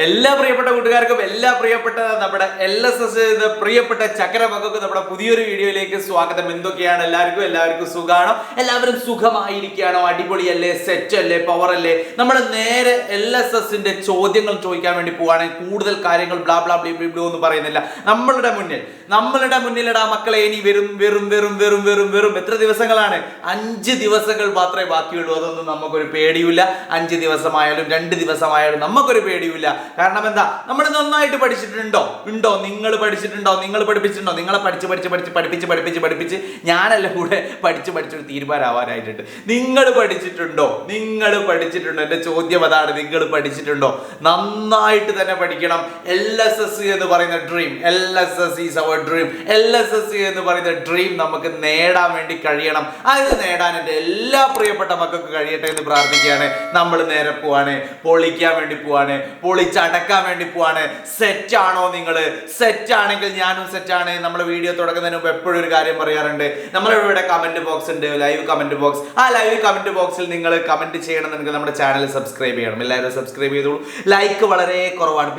എല്ലാ പ്രിയപ്പെട്ട കൂട്ടുകാർക്കും എല്ലാ പ്രിയപ്പെട്ട നമ്മുടെ എൽ എസ് എസ് പ്രിയപ്പെട്ട ചക്കര നമ്മുടെ പുതിയൊരു വീഡിയോയിലേക്ക് സ്വാഗതം. എന്തൊക്കെയാണ്? എല്ലാവർക്കും എല്ലാവർക്കും സുഖാണോ? എല്ലാവരും സുഖമായിരിക്കുകയാണോ? അടിപൊളിയല്ലേ? സെറ്റ് അല്ലേ പവർ അല്ലേ നമ്മൾ നേരെ എൽ എസ് എസിന്റെ ചോദ്യങ്ങൾ ചോദിക്കാൻ വേണ്ടി പോവുകയാണെങ്കിൽ കൂടുതൽ കാര്യങ്ങൾ ബ്ലാ ബ്ലി ബ്ലി ബ്ലൂ എന്ന് പറയുന്നില്ല. നമ്മളുടെ മുന്നിൽ നമ്മളുടെ മുന്നിലിടാ മക്കളെ ഇനി വെറും വെറും വെറും വെറും വെറും വെറും. എത്ര ദിവസങ്ങളാണ്? അഞ്ച് ദിവസങ്ങൾ മാത്രമേ ബാക്കിയുള്ളൂ. അതൊന്നും നമുക്കൊരു പേടിയില്ല അഞ്ച് ദിവസമായാലും രണ്ട് ദിവസമായാലും നമുക്കൊരു പേടിയില്ല കാരണം എന്താ? നമ്മൾ നന്നായിട്ട് പഠിച്ചിട്ടുണ്ടോ? ഉണ്ടോ? നിങ്ങൾ പഠിച്ചിട്ടുണ്ടോ? നിങ്ങൾ പഠിപ്പിച്ചിട്ടുണ്ടോ? നിങ്ങളെ പഠിച്ച് പഠിച്ച് പഠിച്ച് പഠിപ്പിച്ച് പഠിപ്പിച്ച് പഠിപ്പിച്ച് ഞാനല്ല കൂടെ പഠിച്ച് പഠിച്ചൊരു തീരുമാനമാവാനായിട്ടുണ്ട്. നിങ്ങൾ പഠിച്ചിട്ടുണ്ടോ? നിങ്ങൾ പഠിച്ചിട്ടുണ്ടോ? എന്റെ ചോദ്യം അതാണ്. നിങ്ങൾ പഠിച്ചിട്ടുണ്ടോ? നന്നായിട്ട് തന്നെ പഠിക്കണം. എൽ എസ് എസ് സി എന്ന് പറയുന്ന dream L S S is our dream L S S S C പറയുന്ന ഡ്രീം നമുക്ക് നേടാൻ വേണ്ടി കഴിയണം. അത് നേടാൻ എന്റെ എല്ലാ പ്രിയപ്പെട്ട മക്കൾക്ക് കഴിയട്ടെ എന്ന് പ്രാർത്ഥിക്കുകയാണ്. നമ്മൾ നേരെ പോവാണ്. പൊളിക്കാൻ വേണ്ടി പോവാണ്. പൊളിച്ചടക്കാൻ വേണ്ടി പോവാണ്. സെറ്റ് ആണോ നിങ്ങൾ സെറ്റ് ആണെങ്കിൽ ഞാനും സെറ്റ് ആണ്. നമ്മുടെ വീഡിയോ തുടങ്ങുന്നതിന് മുമ്പ് എപ്പോഴും ഒരു കാര്യം പറയാറുണ്ട്. നമ്മളിവിടെ കമന്റ് ബോക്സ് ഉണ്ട്. ലൈവ് കമന്റ് ബോക്സ് ആ ലൈവ് കമന്റ് ബോക്സിൽ നിങ്ങൾ കമന്റ് ചെയ്യണമെന്നുണ്ടെങ്കിൽ നമ്മുടെ ചാനൽ സബ്സ്ക്രൈബ് ചെയ്യണം. എല്ലാവരും സബ്സ്ക്രൈബ് ചെയ്തോളൂ. ലൈക്ക് വളരെ കുറവാണ്.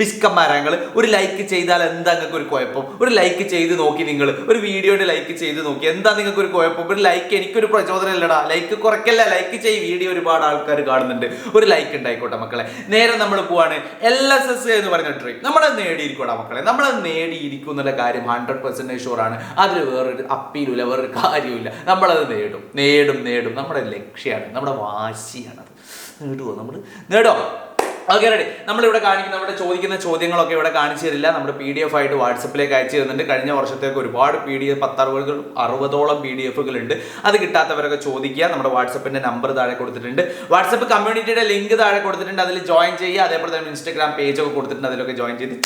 ബിസ്ക മരങ്ങൾ ഒരു ലൈക്ക് ചെയ്താൽ എന്താ നിങ്ങൾക്ക് ഒരു കുഴപ്പം? ഒരു ലൈക്ക് ചെയ്ത് നോക്കി നിങ്ങൾ ഒരു വീഡിയോയുടെ ലൈക്ക് ചെയ്ത് നോക്കി. എന്താ നിങ്ങൾക്ക് ഒരു കുഴപ്പം? ഒരു ലൈക്ക് എനിക്കൊരു പ്രചോദനം ഇല്ലടാ. ലൈക്ക് കുറയ്ക്കല്ല. ലൈക്ക് ചെയ്യ്. വീഡിയോ ഒരുപാട് ആൾക്കാർ കാണുന്നുണ്ട്. ഒരു ലൈക്ക് ഉണ്ടായിക്കോട്ടെ മക്കളെ. നേരെ നമ്മൾ പോവാണ്. എൽ എസ് എസ് എന്ന് പറഞ്ഞ ഡ്രീം നമ്മൾ നേടിയിരിക്കോടാ മക്കളെ. നമ്മൾ നേടിയിരിക്കും എന്നുള്ള കാര്യം ഹൺഡ്രഡ് പെർസെന്റേജ് ഷുവറാണ് അതിൽ വേറൊരു അപ്പീലുമില്ല വേറൊരു കാര്യമില്ല നമ്മളത് നേടും. നേടും നേടും. നമ്മുടെ ലക്ഷ്യമാണ് നമ്മുടെ വാശിയാണ് വാശിയാണത്. നേടുമോ നമ്മൾ നേടോ. ഓക്കെ റെഡി നമ്മളിവിടെ കാണിക്കുന്ന നമ്മുടെ ചോദിക്കുന്ന ചോദ്യങ്ങളൊക്കെ ഇവിടെ കാണിച്ചു തരില്ല. നമ്മുടെ പി ഡി എഫ് ആയിട്ട് വാട്സപ്പിലേക്ക് അയച്ചു തരുന്നുണ്ട്. കഴിഞ്ഞ വർഷത്തേക്ക് ഒരുപാട് പി ഡി എഫ് പത്തറുപത് അറുപതോളം പി ഡി എഫുകൾ ഉണ്ട് അത് കിട്ടാത്തവരൊക്കെ ചോദിക്കുക. നമ്മുടെ വാട്സപ്പിന്റെ നമ്പർ താഴെ കൊടുത്തിട്ടുണ്ട്. വാട്സപ്പ് കമ്മ്യൂണിറ്റിയുടെ ലിങ്ക് താഴെ കൊടുത്തിട്ടുണ്ട്. അതിൽ ജോയിൻ ചെയ്യുക. അതേപോലെ തന്നെ ഇൻസ്റ്റാഗ്രാം പേജ് ഒക്കെ കൊടുത്തിട്ടുണ്ട്. അതിലൊക്കെ ജോയിൻ ചെയ്ത്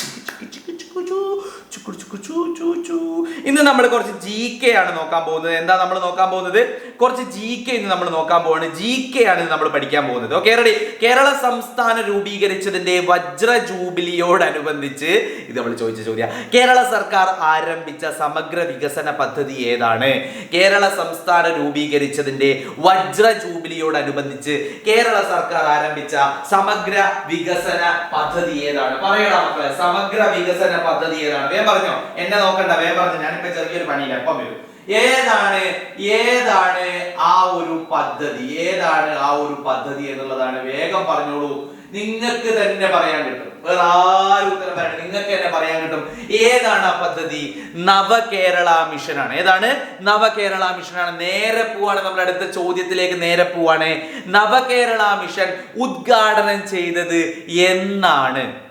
ഇന്ന് നമ്മൾ കുറച്ച് ജി കെ ആണ് നോക്കാൻ പോകുന്നത്. എന്താ നമ്മൾ നോക്കാൻ പോകുന്നത്? കുറച്ച് ജി കെ ഇന്ന് നമ്മൾ നോക്കാൻ പോകുന്നത് ജി കെ ആണ് നമ്മൾ പഠിക്കാൻ പോകുന്നത്. ഓക്കെ റെഡി കേരള സംസ്ഥാനം രൂപീകരിച്ചതിന്റെ വജ്ര ജൂബിലിയോടനുബന്ധിച്ച് ഇത് നമ്മൾ ചോദിച്ച ചോദ്യം. കേരള സർക്കാർ ആരംഭിച്ച സമഗ്ര വികസന പദ്ധതി ഏതാണ്? കേരള സംസ്ഥാനം രൂപീകരിച്ചതിന്റെ വജ്ര ജൂബിലിയോടനുബന്ധിച്ച് കേരള സർക്കാർ ആരംഭിച്ച സമഗ്ര വികസന പദ്ധതി ഏതാണ്? പറയണം സമഗ്ര വികസന പദ്ധതി ഏതാണ്? പറഞ്ഞോ. എന്നെ നോക്കണ്ട വേഗം പറഞ്ഞു. ഞാനിപ്പോ ചെറിയൊരു പണിയില്ല അപ്പം വരും. ഏതാണ് ഏതാണ് ആ ഒരു പദ്ധതി? ഏതാണ് ആ ഒരു പദ്ധതി എന്നുള്ളതാണ് വേഗം പറഞ്ഞോളൂ. നിങ്ങൾക്ക് തന്നെ പറയാൻ കിട്ടും. വേറെ ആരും ഉത്തരം പറയണ്ട. നിങ്ങൾക്ക് തന്നെ പറയാൻ കിട്ടും. ഏതാണ് ആ പദ്ധതി? നവകേരള മിഷനാണ്. ഏതാണ്? നവകേരള മിഷനാണ്. നേരെ പോവാണ് നമ്മൾ അടുത്ത ചോദ്യത്തിലേക്ക് നേരെ പോവാണ്. നവകേരള മിഷൻ ഉദ്ഘാടനം ചെയ്തത് എന്നാണ്.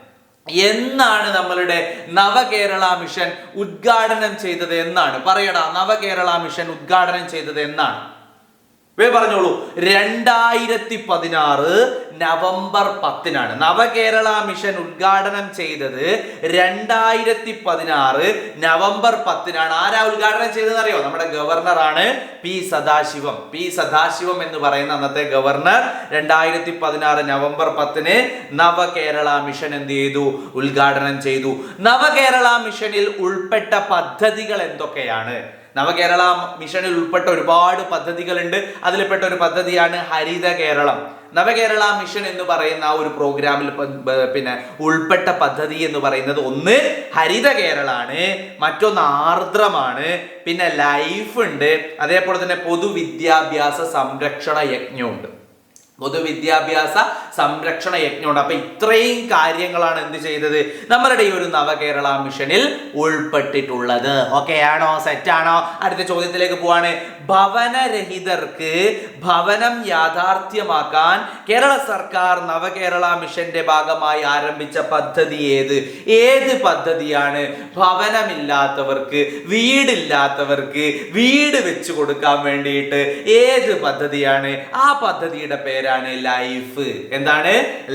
എന്നാണ് നമ്മളുടെ നവകേരള മിഷൻ ഉദ്ഘാടനം ചെയ്തത് എന്നാണ്. പറയടാ നവകേരള മിഷൻ ഉദ്ഘാടനം ചെയ്തത് എന്നാണ്. വേ പറഞ്ഞോളൂ. രണ്ടായിരത്തി പതിനാറ് നവംബർ പത്തിനാണ്. നവകേരള മിഷൻ ഉദ്ഘാടനം ചെയ്തത് രണ്ടായിരത്തി പതിനാറ് നവംബർ പത്തിനാണ്. ആരാ ഉദ്ഘാടനം ചെയ്തതെന്ന് അറിയോ നമ്മുടെ ഗവർണറാണ് പി സദാശിവം. പി സദാശിവം എന്ന് പറയുന്ന അന്നത്തെ ഗവർണർ രണ്ടായിരത്തി പതിനാറ് നവംബർ പത്തിന് നവകേരള മിഷൻ എന്ത് ചെയ്തു? ഉദ്ഘാടനം ചെയ്തു. നവകേരള മിഷനിൽ ഉൾപ്പെട്ട പദ്ധതികൾ എന്തൊക്കെയാണ്? നവകേരള മിഷനിൽ ഉൾപ്പെട്ട ഒരുപാട് പദ്ധതികളുണ്ട്. അതിൽപ്പെട്ട ഒരു പദ്ധതിയാണ് ഹരിത കേരളം. നവകേരള മിഷൻ എന്ന് പറയുന്ന ആ ഒരു പ്രോഗ്രാമിൽ പിന്നെ ഉൾപ്പെട്ട പദ്ധതി എന്ന് പറയുന്നത് ഒന്ന് ഹരിത കേരളമാണ് മറ്റൊന്ന് ആർദ്രമാണ് പിന്നെ ലൈഫ് ഉണ്ട് അതേപോലെ തന്നെ പൊതുവിദ്യാഭ്യാസ സംരക്ഷണ യജ്ഞമുണ്ട്. പൊതുവിദ്യാഭ്യാസ സംരക്ഷണ യജ്ഞമുണ്ട്. അപ്പൊ ഇത്രയും കാര്യങ്ങളാണ് എന്ത് ചെയ്തത്? നമ്മളുടെ ഈ ഒരു നവകേരള മിഷനിൽ ഉൾപ്പെട്ടിട്ടുള്ളത്. ഓക്കെ ആണോ? സെറ്റ് ആണോ? അടുത്ത ചോദ്യത്തിലേക്ക് പോവാണ്. ഭവനരഹിതർക്ക് ഭവനം യാഥാർത്ഥ്യമാക്കാൻ കേരള സർക്കാർ നവകേരള മിഷന്റെ ഭാഗമായി ആരംഭിച്ച പദ്ധതി ഏത്? ഏത് പദ്ധതിയാണ്? ഭവനമില്ലാത്തവർക്ക് വീടില്ലാത്തവർക്ക് വീട് വെച്ചു കൊടുക്കാൻ വേണ്ടിയിട്ട് ഏത് പദ്ധതിയാണ്? ആ പദ്ധതിയുടെ പേരാണ് ലൈഫ്. എന്താണ്?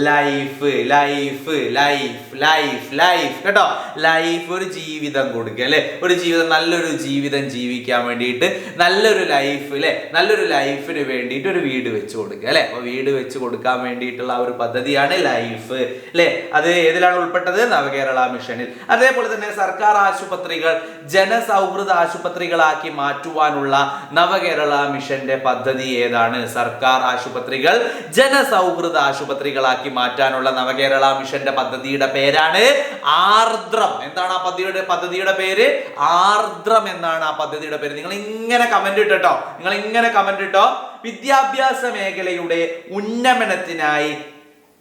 Life life life life life. കേട്ടോ? ലൈഫ് ഒരു ജീവിതം കൊടുക്കുക അല്ലെ? ഒരു ജീവിതം നല്ലൊരു ജീവിതം ജീവിക്കാൻ വേണ്ടിയിട്ട് നല്ലൊരു ലൈഫ് അല്ലെ? നല്ലൊരു ലൈഫിന് വേണ്ടിയിട്ട് ഒരു വീട് വെച്ച് കൊടുക്കുക അല്ലെ? അപ്പൊ വീട് വെച്ച് കൊടുക്കാൻ വേണ്ടിയിട്ടുള്ള ഒരു പദ്ധതിയാണ് ലൈഫ് അല്ലെ? അത് ഏതിലാണ് ഉൾപ്പെട്ടത്? നവകേരള മിഷനിൽ. അതേപോലെ തന്നെ സർക്കാർ ആശുപത്രികൾ ജനസൗഹൃദ ആശുപത്രികളാക്കി മാറ്റുവാനുള്ള നവകേരള മിഷന്റെ പദ്ധതി ഏതാണ്? സർക്കാർ ആശുപത്രികൾ ജനസൗഹൃദ ആശുപത്രികളാക്കി മാറ്റാനുള്ള നവകേരള മിഷന്റെ പദ്ധതിയുടെ പേരാണ് ആർദ്രം. എന്താണ് ആ പദ്ധതിയുടെ പദ്ധതിയുടെ പേര്? ആർദ്രം എന്നാണ് ആ പദ്ധതിയുടെ പേര്. നിങ്ങൾ ഇങ്ങനെ കമന്റ് ഇട്ടോ? നിങ്ങൾ ഇങ്ങനെ കമന്റ് ഇട്ടോ? വിദ്യാഭ്യാസ മേഖലയുടെ ഉന്നമനത്തിനായി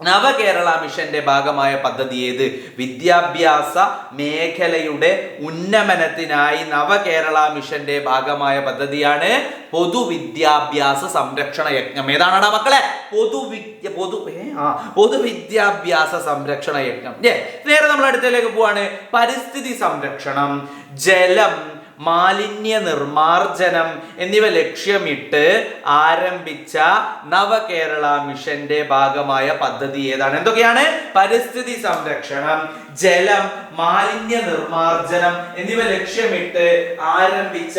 നവകേരള മിഷന്റെ ഭാഗമായ പദ്ധതി ഏത്? വിദ്യാഭ്യാസ മേഖലയുടെ ഉന്നമനത്തിനായി നവകേരള മിഷന്റെ ഭാഗമായ പദ്ധതിയാണ് പൊതുവിദ്യാഭ്യാസ സംരക്ഷണ യജ്ഞം. ഏതാണടാ മക്കളെ? പൊതുവിദ്യ പൊതു ആ പൊതുവിദ്യാഭ്യാസ സംരക്ഷണ യജ്ഞം. നേരെ നമ്മൾ അടുത്തേക്ക് പോവാണ്. പരിസ്ഥിതി സംരക്ഷണം ജലം മാലിന്യ നിർമാർജനം എന്നിവ ലക്ഷ്യമിട്ട് ആരംഭിച്ച നവകേരള മിഷന്റെ ഭാഗമായ പദ്ധതി ഏതാണ്? എന്തൊക്കെയാണ്? പരിസ്ഥിതി സംരക്ഷണം. ജലം മാലിന്യ നിർമാർജനം എന്നിവ ലക്ഷ്യമിട്ട് ആരംഭിച്ച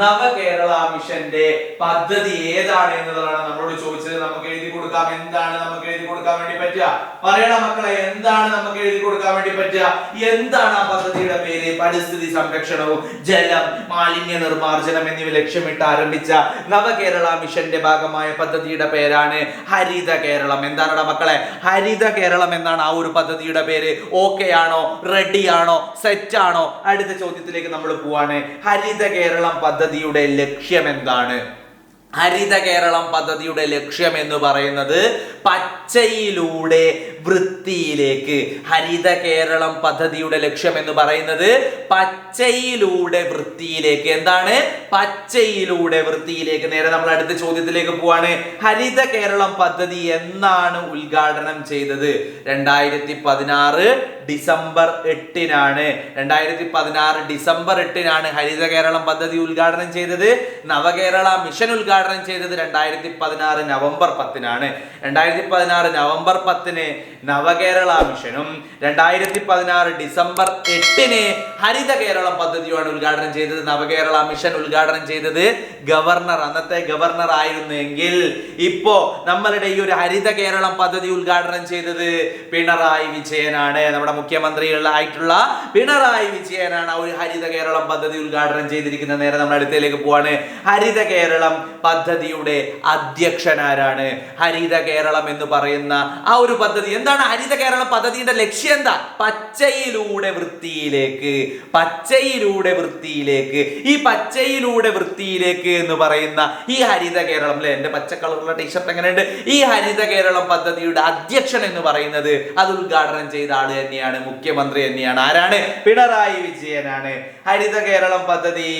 നവകേരള മിഷന്റെ പദ്ധതി ഏതാണ് എന്നതാണ് നമ്മളോട് ചോദിച്ചത്. നമുക്ക് എഴുതി കൊടുക്കാം. എന്താണ് നമുക്ക് എഴുതി കൊടുക്കാൻ വേണ്ടി പറ്റുക? പറയണ മക്കളെ എന്താണ് നമുക്ക് എഴുതി കൊടുക്കാൻ വേണ്ടി പറ്റുക? എന്താണ് ആ പദ്ധതിയുടെ പേര്? പരിസ്ഥിതി സംരക്ഷണവും ജലം മാലിന്യ നിർമാർജനം എന്നിവ ലക്ഷ്യമിട്ട് ആരംഭിച്ച നവകേരള മിഷന്റെ ഭാഗമായ പദ്ധതിയുടെ പേരാണ് ഹരിത കേരളം എന്താണ് മക്കളെ? ഹരിത കേരളം എന്നാണ് ആ ഒരു പദ്ധതിയുടെ പേര്. ഓക്കെ ആണോ? റെഡിയാണോ ആണോ? സെറ്റ് ആണോ? അടുത്ത ചോദ്യത്തിലേക്ക് നമ്മൾ പോവാണ്. ഹരിത കേരളം പദ്ധതിയുടെ ലക്ഷ്യം എന്താണ് ഹരിത കേരളം പദ്ധതിയുടെ ലക്ഷ്യം എന്ന് പറയുന്നത് പച്ചയിലൂടെ വൃത്തിയിലേക്ക്. ഹരിത കേരളം പദ്ധതിയുടെ ലക്ഷ്യം എന്ന് പറയുന്നത് പച്ചയിലൂടെ വൃത്തിയിലേക്ക്. എന്താണ്? പച്ചയിലൂടെ വൃത്തിയിലേക്ക്. നേരെ നമ്മൾ അടുത്ത ചോദ്യത്തിലേക്ക് പോവാണ്. ഹരിത കേരളം പദ്ധതി എന്നാണ് ഉദ്ഘാടനം ചെയ്തത്. രണ്ടായിരത്തി പതിനാറ് ഡിസംബർ എട്ടിനാണ്. രണ്ടായിരത്തി പതിനാറ് ഡിസംബർ എട്ടിനാണ് ഹരിത കേരളം പദ്ധതി ഉദ്ഘാടനം ചെയ്തത്. നവകേരള മിഷൻ ഉദ്ഘാടനം ചെയ്തത് രണ്ടായിരത്തി പതിനാറ് നവംബർ പത്തിനാണ്. രണ്ടായിരത്തി പതിനാറ് നവംബർ പത്തിന് നവകേരള മിഷനും രണ്ടായിരത്തി പതിനാറ് ഡിസംബർ എട്ടിന് ഹരിത കേരള പദ്ധതിയുമാണ് ഉദ്ഘാടനം ചെയ്തത്. നവകേരള മിഷൻ ഉദ്ഘാടനം ചെയ്തത് ഗവർണർ അന്നത്തെ ഗവർണർ ആയിരുന്നെങ്കിൽ ഇപ്പോ നമ്മളുടെ ഈ ഒരു ഹരിത കേരളം പദ്ധതി ഉദ്ഘാടനം ചെയ്തത് പിണറായി വിജയനാണ്. നമ്മുടെ മുഖ്യമന്ത്രികളായിട്ടുള്ള പിണറായി വിജയനാണ് ആ ഒരു ഹരിത കേരളം പദ്ധതി ഉദ്ഘാടനം ചെയ്തിരിക്കുന്ന നേരെ നമ്മൾ അടുത്തേക്ക് പോവാണ്. ഹരിത കേരളം പദ്ധതിയുടെ അധ്യക്ഷനാരാണ് ഹരിത കേരളം എന്ന് പറയുന്ന ആ ഒരു പദ്ധതി. എന്താണ് ഹരിത കേരളം പദ്ധതിയുടെ ലക്ഷ്യം എന്താ? പച്ചയിലൂടെ വൃത്തിയിലേക്ക് പച്ചയിലൂടെ വൃത്തിയിലേക്ക് ഈ പച്ചയിലൂടെ വൃത്തിയിലേക്ക് എന്ന് പറയുന്ന ഈ ഹരിത കേരളം അല്ലെ? എന്റെ പച്ച കളറുള്ള ടീഷർട്ട് എങ്ങനെയുണ്ട്? ഈ ഹരിത കേരളം പദ്ധതിയുടെ അധ്യക്ഷൻ എന്ന് പറയുന്നത് അത് ഉദ്ഘാടനം ചെയ്ത ആൾ തന്നെയാണ് മുഖ്യമന്ത്രി തന്നെയാണ്. ആരാണ്? പിണറായി വിജയനാണ്. ഹരിത കേരളം പദ്ധതി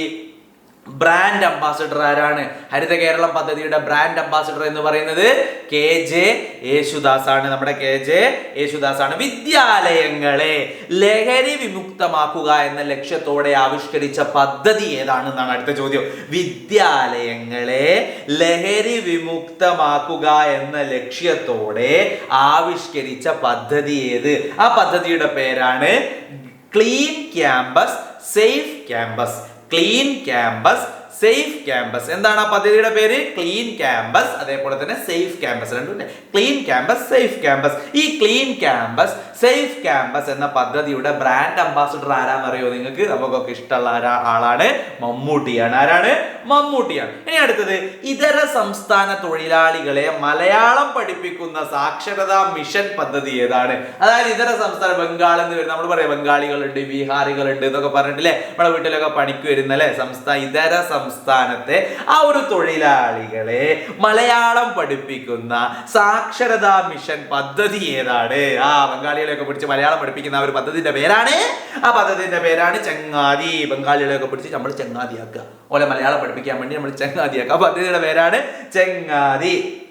ബ്രാൻഡ് അംബാസഡർ ആരാണ്? ഹരിത കേരളം പദ്ധതിയുടെ ബ്രാൻഡ് അംബാസഡർ എന്ന് പറയുന്നത് കെ ജെ യേശുദാസ് ആണ് നമ്മുടെ കെ ജെ യേശുദാസ് ആണ് വിദ്യാലയങ്ങളെ ലഹരി വിമുക്തമാക്കുക എന്ന ലക്ഷ്യത്തോടെ ആവിഷ്കരിച്ച പദ്ധതി ഏതാണെന്നാണ് അടുത്ത ചോദ്യം. വിദ്യാലയങ്ങളെ ലഹരി വിമുക്തമാക്കുക എന്ന ലക്ഷ്യത്തോടെ ആവിഷ്കരിച്ച പദ്ധതി ഏത്? ആ പദ്ധതിയുടെ പേരാണ് clean campus safe campus. Clean campus safe campus എന്താണ് ആ പദ്ധതിയുടെ പേര്? ക്ലീൻ ക്യാമ്പസ് അതേപോലെ തന്നെ സേഫ് ക്യാമ്പസ് രണ്ടും ക്ലീൻ ക്യാമ്പസ് സേഫ് ക്യാമ്പസ് ഈ ക്ലീൻ ക്യാമ്പസ് സേഫ് ക്യാമ്പസ് എന്ന പദ്ധതിയുടെ ബ്രാൻഡ് അംബാസിഡർ ആരാന്ന് അറിയോ നിങ്ങൾക്ക്? നമുക്കൊക്കെ ഇഷ്ടമുള്ള ആളാണ് മമ്മൂട്ടിയാണ്. ആരാണ്? മമ്മൂട്ടിയാണ്. ഇനി അടുത്തത് ഇതര സംസ്ഥാന തൊഴിലാളികളെ മലയാളം പഠിപ്പിക്കുന്ന സാക്ഷരതാ മിഷൻ പദ്ധതി ഏതാണ്? അതായത് ഇതര സംസ്ഥാന ബംഗാളിൽ നിന്ന് വരുന്ന നമ്മൾ പറയാം ബംഗാളികളുണ്ട് ബീഹാറികളുണ്ട് എന്നൊക്കെ പറഞ്ഞിട്ടില്ലേ? നമ്മുടെ വീട്ടിലൊക്കെ പണിക്ക് വരുന്ന അല്ലേ? സംസ്ഥാന ഇതര സംസ്ഥാനത്തെ ആ ഒരു തൊഴിലാളികളെ മലയാളം പഠിപ്പിക്കുന്ന സാക്ഷരതാ മിഷൻ പദ്ധതി ഏതാണ്? ആ ബംഗാളികളെയൊക്കെ പിടിച്ച് മലയാളം പഠിപ്പിക്കുന്ന ആ ഒരു പദ്ധതിന്റെ പേരാണ്. ആ പദ്ധതിന്റെ പേരാണ് ചങ്ങാതി. ബംഗാളികളെയൊക്കെ പിടിച്ച് നമ്മൾ ചങ്ങാതിയാക്കുക. ഓലെ മലയാളം പഠിപ്പിക്കാൻ വേണ്ടി നമ്മൾ ചങ്ങാതിയാക്കുക. ആ പദ്ധതിയുടെ പേരാണ് ചങ്ങാതി.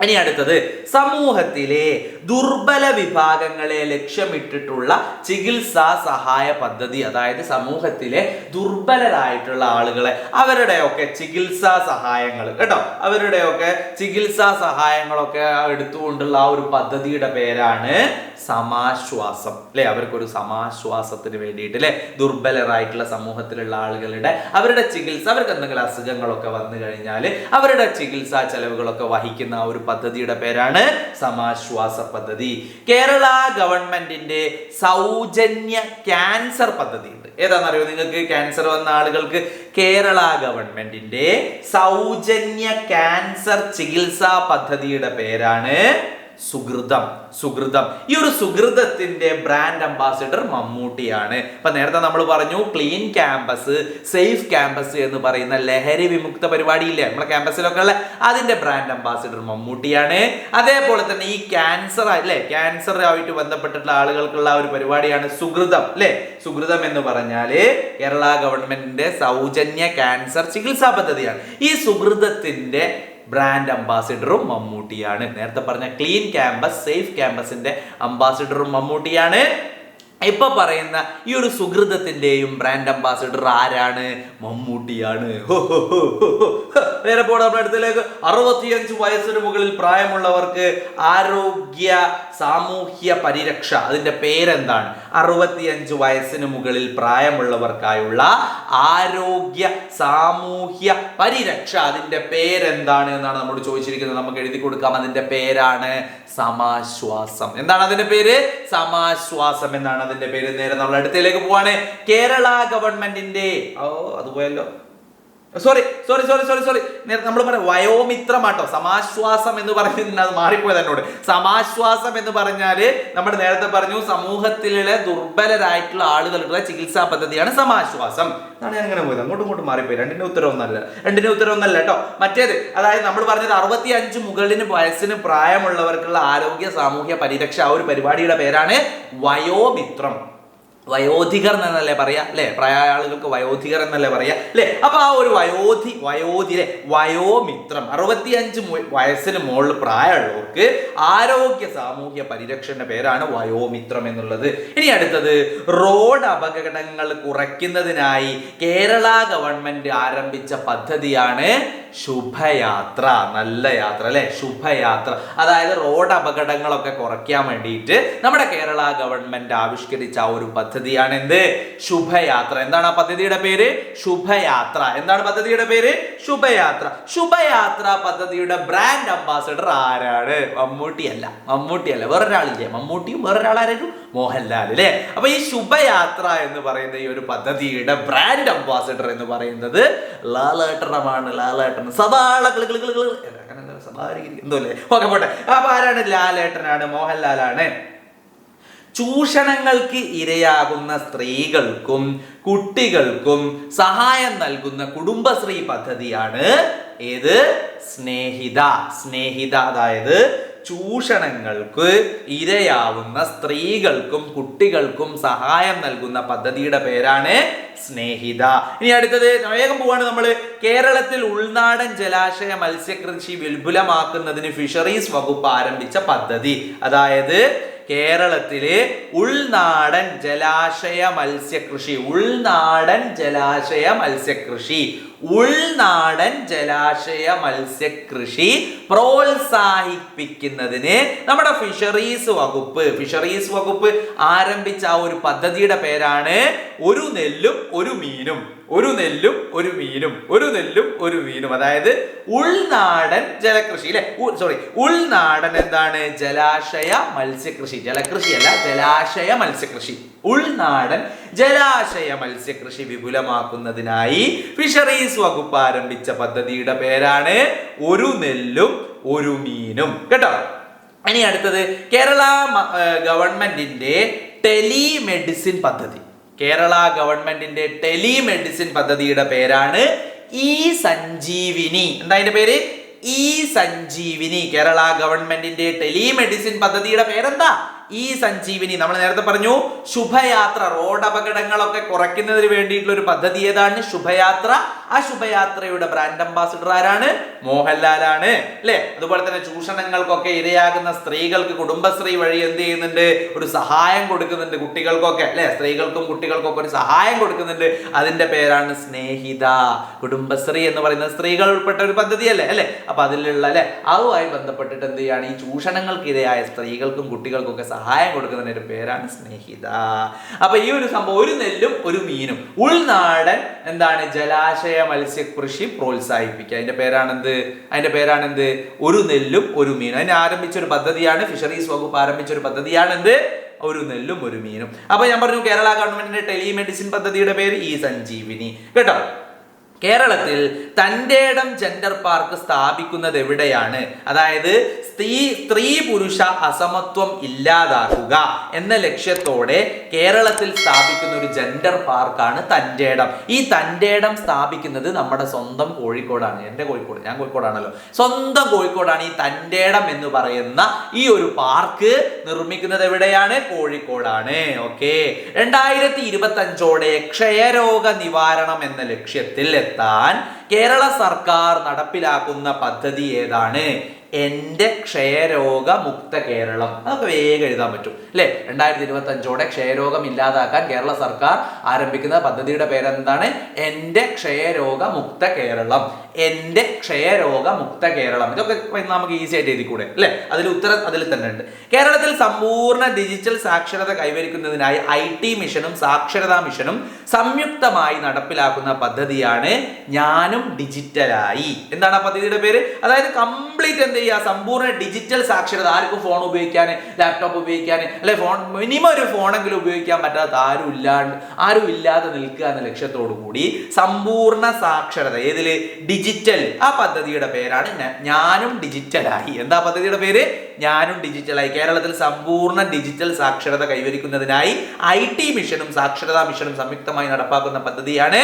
ഇനി അടുത്തത് സമൂഹത്തിലെ ദുർബല വിഭാഗങ്ങളെ ലക്ഷ്യമിട്ടിട്ടുള്ള ചികിത്സാ സഹായ പദ്ധതി അതായത് സമൂഹത്തിലെ ദുർബലരായിട്ടുള്ള ആളുകളെ അവരുടെയൊക്കെ ചികിത്സാ സഹായങ്ങൾ കേട്ടോ? അവരുടെയൊക്കെ ചികിത്സാ സഹായങ്ങളൊക്കെ എടുത്തുകൊണ്ടുള്ള ആ ഒരു പദ്ധതിയുടെ പേരാണ് സമാശ്വാസം. അല്ലെ? അവർക്കൊരു സമാശ്വാസത്തിന് വേണ്ടിയിട്ട് അല്ലെ? ദുർബലരായിട്ടുള്ള സമൂഹത്തിലുള്ള ആളുകളുടെ അവരുടെ ചികിത്സ അവർക്ക് എന്തെങ്കിലും അസുഖങ്ങളൊക്കെ വന്നു കഴിഞ്ഞാൽ അവരുടെ ചികിത്സാ ചെലവുകളൊക്കെ വഹിക്കുന്ന ഒരു പദ്ധതിയുടെ പേരാണ് സമാശ്വാസ പദ്ധതി. കേരള ഗവൺമെന്റിന്റെ സൗജന്യ ക്യാൻസർ പദ്ധതി ഉണ്ട് ഏതാണെന്നറിയോ നിങ്ങൾക്ക് ക്യാൻസർ വന്ന ആളുകൾക്ക്? കേരള ഗവൺമെന്റിന്റെ സൗജന്യ ക്യാൻസർ ചികിത്സാ പദ്ധതിയുടെ പേരാണ് സുഹൃതം സുഹൃതം. ഈ ഒരു സുഹൃതത്തിന്റെ ബ്രാൻഡ് അംബാസിഡർ മമ്മൂട്ടിയാണ്. ഇപ്പൊ നേരത്തെ നമ്മൾ പറഞ്ഞു ക്ലീൻ ക്യാമ്പസ് സേഫ് ക്യാമ്പസ് എന്ന് പറയുന്ന ലഹരി വിമുക്ത പരിപാടിയില്ലേ? നമ്മളെ ക്യാമ്പസിലൊക്കെ ഉള്ള അതിന്റെ ബ്രാൻഡ് അംബാസിഡർ മമ്മൂട്ടിയാണ്. അതേപോലെ തന്നെ ഈ ക്യാൻസർ അല്ലേ ആയിട്ട് ബന്ധപ്പെട്ടിട്ടുള്ള ആളുകൾക്കുള്ള ഒരു പരിപാടിയാണ് സുഹൃതം അല്ലേ സുഹൃതം എന്ന് പറഞ്ഞാൽ കേരള ഗവൺമെന്റിന്റെ സൗജന്യ ക്യാൻസർ ചികിത്സാ പദ്ധതിയാണ്. ഈ സുഹൃതത്തിന്റെ ബ്രാൻഡ് അംബാസിഡറും മമ്മൂട്ടിയാണ്. നേരത്തെ പറഞ്ഞ ക്ലീൻ ക്യാമ്പസ് സേഫ് ക്യാമ്പസിന്റെ അംബാസിഡറും മമ്മൂട്ടിയാണ്. ഇപ്പൊ പറയുന്ന ഈ ഒരു സുഹൃതത്തിന്റെയും ബ്രാൻഡ് അംബാസിഡർ ആരാണ്? മമ്മൂട്ടിയാണ്. നേരെ നമ്മുടെ അടുത്തേക്ക്. അറുപത്തിയഞ്ച് വയസ്സിന് മുകളിൽ പ്രായമുള്ളവർക്ക് ആരോഗ്യ സാമൂഹ്യ പരിരക്ഷ അതിന്റെ പേരെന്താണ്? അറുപത്തിയഞ്ച് വയസ്സിന് മുകളിൽ പ്രായമുള്ളവർക്കായുള്ള ആരോഗ്യ സാമൂഹ്യ പരിരക്ഷ അതിന്റെ പേരെന്താണ് എന്നാണ് നമ്മൾ ചോദിച്ചിരിക്കുന്നത്. നമുക്ക് എഴുതി കൊടുക്കാം. അതിന്റെ പേരാണ് സമാശ്വാസം. എന്താണ് അതിന്റെ പേര്? സമാശ്വാസം എന്നാണ് അതിന്റെ പേര്. നേരെ നമ്മൾ അടുത്തേക്ക് പോവാണ്. കേരള ഗവൺമെന്റിന്റെ ഓ അത് പോയല്ലോ സോറി സോറി സോറി സോറി നേരത്തെ നമ്മൾ പറയാം വയോമിത്രമാട്ടോ. സമാശ്വാസം എന്ന് പറയുന്നത് അത് മാറിപ്പോയത് എന്നോട്. സമാശ്വാസം എന്ന് പറഞ്ഞാൽ നമ്മൾ നേരത്തെ പറഞ്ഞു സമൂഹത്തിലെ ദുർബലരായിട്ടുള്ള ആളുകളുടെ ചികിത്സാ പദ്ധതിയാണ് സമാശ്വാസം. അതാണ് ഞാൻ അങ്ങനെ പോയത്. അങ്ങോട്ടും ഇങ്ങോട്ടും മാറിപ്പോയി. രണ്ടിന്റെ ഉത്തരം ഒന്നല്ല. രണ്ടിന്റെ ഉത്തരം ഒന്നല്ല കേട്ടോ. മറ്റേത് അതായത് നമ്മൾ പറഞ്ഞത് അറുപത്തി അഞ്ച് മുകളിന് വയസ്സിന് പ്രായമുള്ളവർക്കുള്ള ആരോഗ്യ സാമൂഹ്യ പരിരക്ഷ ആ ഒരു പരിപാടിയുടെ പേരാണ് വയോമിത്രം. വയോധികർ എന്നല്ലേ പറയാ അല്ലെ? പ്രായ ആളുകൾക്ക് വയോധികർ എന്നല്ലേ പറയാ അല്ലെ? അപ്പൊ ആ ഒരു വയോധി വയോധിരെ വയോമിത്രം അറുപത്തിയഞ്ച് വയസ്സിന് മുകളിൽ പ്രായമുള്ളവർക്ക് ആരോഗ്യ സാമൂഹ്യ പരിരക്ഷന്റെ പേരാണ് വയോമിത്രം എന്നുള്ളത്. ഇനി അടുത്തത് റോഡ് അപകടങ്ങൾ കുറയ്ക്കുന്നതിനായി കേരള ഗവൺമെന്റ് ആരംഭിച്ച പദ്ധതിയാണ് ശുഭയാത്ര നല്ല യാത്ര അല്ലെ? ശുഭയാത്ര. അതായത് റോഡ് അപകടങ്ങളൊക്കെ കുറയ്ക്കാൻ വേണ്ടിയിട്ട് നമ്മുടെ കേരള ഗവൺമെന്റ് ആവിഷ്കരിച്ച ആ ഒരു പദ്ധതിയാണ് എന്ത് ശുഭയാത്ര. എന്താണ് ആ പദ്ധതിയുടെ പേര്? ശുഭയാത്ര. എന്താണ് പദ്ധതിയുടെ പേര്? ശുഭയാത്ര. ശുഭയാത്ര പദ്ധതിയുടെ ബ്രാൻഡ് അംബാസഡർ ആരാണ്? മമ്മൂട്ടി അല്ല. മമ്മൂട്ടി അല്ല. വേറൊരാളില്ലേ? മമ്മൂട്ടിയും വേറൊരാളായിരുന്നു മോഹൻലാൽ അല്ലേ? അപ്പൊ ഈ ശുഭയാത്ര എന്ന് പറയുന്ന ഈ ഒരു പദ്ധതിയുടെ ബ്രാൻഡ് അംബാസഡർ എന്ന് പറയുന്നത് ലാലേട്ടനമാണ്. ലാലേട്ടൻ. സദാള എന്തോ അല്ലേ? ഓക്കെ പോട്ടെ. അപ്പൊ ആരാണ് ലാലേട്ടനാണ്? മോഹൻലാലാണ്. ചൂഷണങ്ങൾക്ക് ഇരയാകുന്ന സ്ത്രീകൾക്കും കുട്ടികൾക്കും സഹായം നൽകുന്ന കുടുംബശ്രീ പദ്ധതിയാണ് ഏത്? സ്നേഹിത. സ്നേഹിത അതായത് ചൂഷണങ്ങൾക്ക് ഇരയാവുന്ന സ്ത്രീകൾക്കും കുട്ടികൾക്കും സഹായം നൽകുന്ന പദ്ധതിയുടെ പേരാണ് സ്നേഹിത. ഇനി അടുത്തത് വേഗം പോവാണ് നമ്മൾ കേരളത്തിൽ ഉൾനാടൻ ജലാശയ മത്സ്യകൃഷി വിപുലമാക്കുന്നതിന് ഫിഷറീസ് വകുപ്പ് ആരംഭിച്ച പദ്ധതി. അതായത് കേരളത്തിലെ ഉൾനാടൻ ജലാശയ മത്സ്യകൃഷി ഉൾനാടൻ ജലാശയ മത്സ്യകൃഷി ഉൾനാടൻ ജലാശയ മത്സ്യകൃഷി പ്രോത്സാഹിപ്പിക്കുന്നതിന് നമ്മുടെ ഫിഷറീസ് വകുപ്പ് ഫിഷറീസ് വകുപ്പ് ആരംഭിച്ച ആ ഒരു പദ്ധതിയുടെ പേരാണ് ഒരു നെല്ലും ഒരു മീനും. ഒരു നെല്ലും ഒരു മീനും ഒരു നെല്ലും ഒരു മീനും. അതായത് ഉൾനാടൻ ജലകൃഷി അല്ലെ സോറി ഉൾനാടൻ എന്താണ്? ജലാശയ മത്സ്യകൃഷി. ജലകൃഷി അല്ല ജലാശയ മത്സ്യകൃഷി. ഉൾനാടൻ ജലാശയ മത്സ്യകൃഷി വിപുലമാക്കുന്നതിനായി ഫിഷറീസ് വകുപ്പ് ആരംഭിച്ച പദ്ധതിയുടെ പേരാണ് ഒരു നെല്ലും ഒരു മീനും. കേട്ടോ? ഇനി അടുത്തത് കേരള ഗവൺമെന്റിന്റെ ടെലിമെഡിസിൻ പദ്ധതി. കേരള ഗവൺമെന്റിന്റെ ടെലിമെഡിസിൻ പദ്ധതിയുടെ പേരാണ് ഇ സഞ്ജീവിനി. എന്താ അതിന്റെ പേര്? ഇ സഞ്ജീവിനി. കേരള ഗവൺമെന്റിന്റെ ടെലിമെഡിസിൻ പദ്ധതിയുടെ പേരെന്താ? ഈ സഞ്ജീവിനി. നമ്മൾ നേരത്തെ പറഞ്ഞു ശുഭയാത്ര റോഡ് അപകടങ്ങളൊക്കെ കുറയ്ക്കുന്നതിന് വേണ്ടിയിട്ടുള്ള ഒരു പദ്ധതി ഏതാണ്? ശുഭയാത്ര ആ ശുഭയാത്രയുടെ ബ്രാൻഡ് അംബാസിഡർ ആരാണ്? മോഹൻലാലാണ്. അല്ലെ അതുപോലെ തന്നെ ചൂഷണങ്ങൾക്കൊക്കെ ഇരയാകുന്ന സ്ത്രീകൾക്ക് കുടുംബശ്രീ വഴി എന്ത് ചെയ്യുന്നുണ്ട്? ഒരു സഹായം കൊടുക്കുന്നുണ്ട് കുട്ടികൾക്കൊക്കെ. അല്ലെ സ്ത്രീകൾക്കും കുട്ടികൾക്കൊക്കെ ഒരു സഹായം കൊടുക്കുന്നുണ്ട്. അതിന്റെ പേരാണ് സ്നേഹിത. കുടുംബശ്രീ എന്ന് പറയുന്നത് സ്ത്രീകൾ ഉൾപ്പെട്ട ഒരു പദ്ധതിയല്ലേ? അല്ലെ? അപ്പൊ അതിലുള്ള അല്ലെ അതുമായി ബന്ധപ്പെട്ടിട്ട് എന്ത് ചെയ്യാണ്? ഈ ചൂഷണങ്ങൾക്കിരയായ സ്ത്രീകൾക്കും കുട്ടികൾക്കൊക്കെ സഹായം കൊടുക്കുന്നതിന്റെ ഒരു പേരാണ് സ്നേഹിത. അപ്പൊ ഈ ഒരു സംഭവം ഒരു നെല്ലും ഒരു മീനും. ഉൾനാടൻ എന്താണ്? ജലാശയ മത്സ്യകൃഷി പ്രോത്സാഹിപ്പിക്കുക. അതിന്റെ പേരാണെന്ത്? അതിന്റെ പേരാണെന്ത്? ഒരു നെല്ലും ഒരു മീനും. അതിനെ ആരംഭിച്ച ഒരു പദ്ധതിയാണ് ഫിഷറീസ് വകുപ്പ് ആരംഭിച്ച ഒരു പദ്ധതിയാണ് എന്ത് ഒരു നെല്ലും ഒരു മീനും. അപ്പൊ ഞാൻ പറഞ്ഞു കേരള ഗവൺമെന്റിന്റെ ടെലിമെഡിസിൻ പദ്ധതിയുടെ പേര് ഈ സഞ്ജീവിനി. കേട്ടോ? കേരളത്തിൽ തന്റെ ഇടം ജെൻഡർ പാർക്ക് സ്ഥാപിക്കുന്നത് എവിടെയാണ്? അതായത് സ്ത്രീ സ്ത്രീ പുരുഷ അസമത്വം ഇല്ലാതാക്കുക എന്ന ലക്ഷ്യത്തോടെ കേരളത്തിൽ സ്ഥാപിക്കുന്ന ഒരു ജെൻഡർ പാർക്കാണ് തന്റെ ഇടം ഈ തന്റെ ഇടം സ്ഥാപിക്കുന്നത് നമ്മുടെ സ്വന്തം കോഴിക്കോടാണ്. എന്റെ കോഴിക്കോട് ഞാൻ കോഴിക്കോടാണല്ലോ. സ്വന്തം കോഴിക്കോടാണ് ഈ തന്റെ ഇടം എന്ന് പറയുന്ന ഈ ഒരു പാർക്ക് നിർമ്മിക്കുന്നത് എവിടെയാണ്? കോഴിക്കോടാണ്. ഓക്കെ. രണ്ടായിരത്തി ഇരുപത്തി അഞ്ചോടെ ക്ഷയരോഗ നിവാരണം എന്ന ലക്ഷ്യത്തിൽ എത്താൻ കേരള സർക്കാർ നടപ്പിലാക്കുന്ന പദ്ധതി ഏതാണ്? എന്റെ ക്ഷയരോഗ മുക്ത കേരളം. അതൊക്കെ വേഗം എഴുതാൻ പറ്റും അല്ലേ? രണ്ടായിരത്തി ഇരുപത്തി അഞ്ചോടെ ക്ഷയരോഗം ഇല്ലാതാക്കാൻ കേരള സർക്കാർ ആരംഭിക്കുന്ന പദ്ധതിയുടെ പേരെന്താണ്? എന്റെ ക്ഷയരോഗ മുക്ത കേരളം. എന്റെ ക്ഷയരോഗ മുക്ത കേരളം. ഇതൊക്കെ നമുക്ക് ഈസി ആയിട്ട് എഴുതിക്കൂടെ അല്ലേ? അതിൽ ഉത്തരം അതിൽ തന്നെ ഉണ്ട്. കേരളത്തിൽ സമ്പൂർണ ഡിജിറ്റൽ സാക്ഷരത കൈവരിക്കുന്നതിനായി ഐ ടി മിഷനും സാക്ഷരതാ മിഷനും സംയുക്തമായി നടപ്പിലാക്കുന്ന പദ്ധതിയാണ് ഞാനും ഡിജിറ്റലായി എന്താണ് ആ പദ്ധതിയുടെ പേര്? അതായത് കംപ്ലീറ്റ് എന്ത് ചെയ്യുക സമ്പൂർണ ഡിജിറ്റൽ സാക്ഷരത. ആർക്കും ഫോൺ ഉപയോഗിക്കാൻ ലാപ്ടോപ്പ് ഉപയോഗിക്കാൻ അല്ലെ ഫോൺ മിനിമം ഒരു ഫോണെങ്കിലും ഉപയോഗിക്കാൻ പറ്റാത്ത ആരും ഇല്ലാണ്ട് ആരും ഇല്ലാതെ നിൽക്കുക എന്ന ലക്ഷ്യത്തോടു കൂടി സമ്പൂർണ സാക്ഷരത. ഏതിൽ ഡിജിറ്റൽ ആ പദ്ധതിയുടെ പേരാണ് ഞാനും ഡിജിറ്റലായി എന്താ പദ്ധതിയുടെ പേര്? ഞാനും ഡിജിറ്റലായി കേരളത്തിൽ സമ്പൂർണ ഡിജിറ്റൽ സാക്ഷരത കൈവരിക്കുന്നതിനായി ഐ ടി മിഷനും സാക്ഷരതാ മിഷനും സംയുക്തമായി നടപ്പാക്കുന്ന പദ്ധതിയാണ്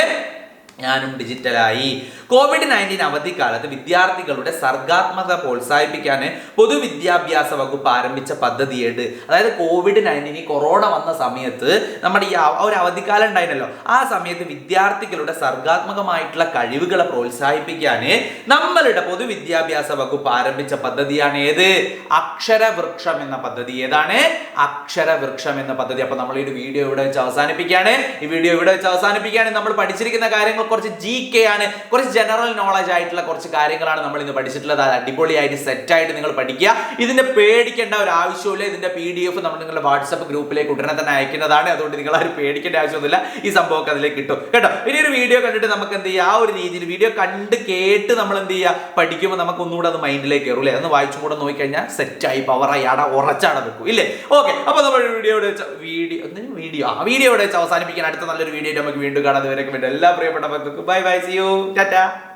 ഞാനും ഡിജിറ്റലായി കോവിഡ് നയന്റീൻ അവധിക്കാലത്ത് വിദ്യാർത്ഥികളുടെ സർഗാത്മകത പ്രോത്സാഹിപ്പിക്കാൻ പൊതുവിദ്യാഭ്യാസ വകുപ്പ് ആരംഭിച്ച പദ്ധതിയുണ്ട് അതായത് കോവിഡ് നയന്റീൻ ഈ കൊറോണ വന്ന സമയത്ത് നമ്മുടെ ഈ ഒരു അവധിക്കാലം ഉണ്ടായിരുന്നല്ലോ ആ സമയത്ത് വിദ്യാർത്ഥികളുടെ സർഗാത്മകമായിട്ടുള്ള കഴിവുകളെ പ്രോത്സാഹിപ്പിക്കാൻ നമ്മളുടെ പൊതുവിദ്യാഭ്യാസ വകുപ്പ് ആരംഭിച്ച പദ്ധതിയാണ് ഏത്? അക്ഷരവൃക്ഷം എന്ന പദ്ധതി. ഏതാണ്? അക്ഷരവൃക്ഷം എന്ന പദ്ധതി. അപ്പൊ നമ്മൾ ഈ വീഡിയോ ഇവിടെ വെച്ച് അവസാനിപ്പിക്കുകയാണ് ഈ വീഡിയോ ഇവിടെ വെച്ച് അവസാനിപ്പിക്കുകയാണ് നമ്മൾ പഠിച്ചിരിക്കുന്ന കാര്യങ്ങൾ കുറച്ച് ജി കെ ആണ് കുറച്ച് ജനറൽ നോളജ് ആയിട്ടുള്ള കുറച്ച് കാര്യങ്ങളാണ് നമ്മൾ ഇന്ന് പഠിച്ചിട്ടുള്ളത്. അത് അടിപൊളിയായിട്ട് സെറ്റായിട്ട് നിങ്ങൾ പഠിക്കുക. ഇതിന്റെ പേടിക്കേണ്ട ഒരു ആവശ്യമില്ല ഇതിന്റെ പി ഡി എഫ് നമ്മൾ നിങ്ങളുടെ വാട്സപ്പ് ഗ്രൂപ്പിലേക്ക് ഉടനെ തന്നെ അയക്കുന്നതാണ്. അതുകൊണ്ട് നിങ്ങൾ ആരും പേടിക്കേണ്ട ആവശ്യമൊന്നുമില്ല. ഈ സംഭവമൊക്കെ അതിലേക്ക് കിട്ടും. കേട്ടോ? ഇനി ഒരു വീഡിയോ കണ്ടിട്ട് നമുക്ക് എന്ത് ചെയ്യുക ആ ഒരു രീതിയിൽ വീഡിയോ കണ്ട് കേട്ട് നമ്മൾ എന്ത് ചെയ്യുക പഠിക്കുമ്പോൾ നമുക്ക് ഒന്നുകൂടെ അത് മൈൻഡിലേക്ക് കയറും അല്ലേ? വായിച്ചു കൂടെ നോക്കിക്കഴിഞ്ഞാൽ സെറ്റായി പവറായി അട ഉറച്ചാണ് നിൽക്കും ഇല്ലേ? ഓക്കെ അപ്പൊ നമ്മൾ വീഡിയോ വീഡിയോ വീഡിയോ ആ വീഡിയോ ഇവിടെ വെച്ച് അവസാനിപ്പിക്കാൻ അടുത്ത നല്ലൊരു വീഡിയോ നമുക്ക് വീണ്ടും കാണാൻ വരെ എല്ലാ പ്രിയപ്പെട്ട Bye bye. See you. Tata.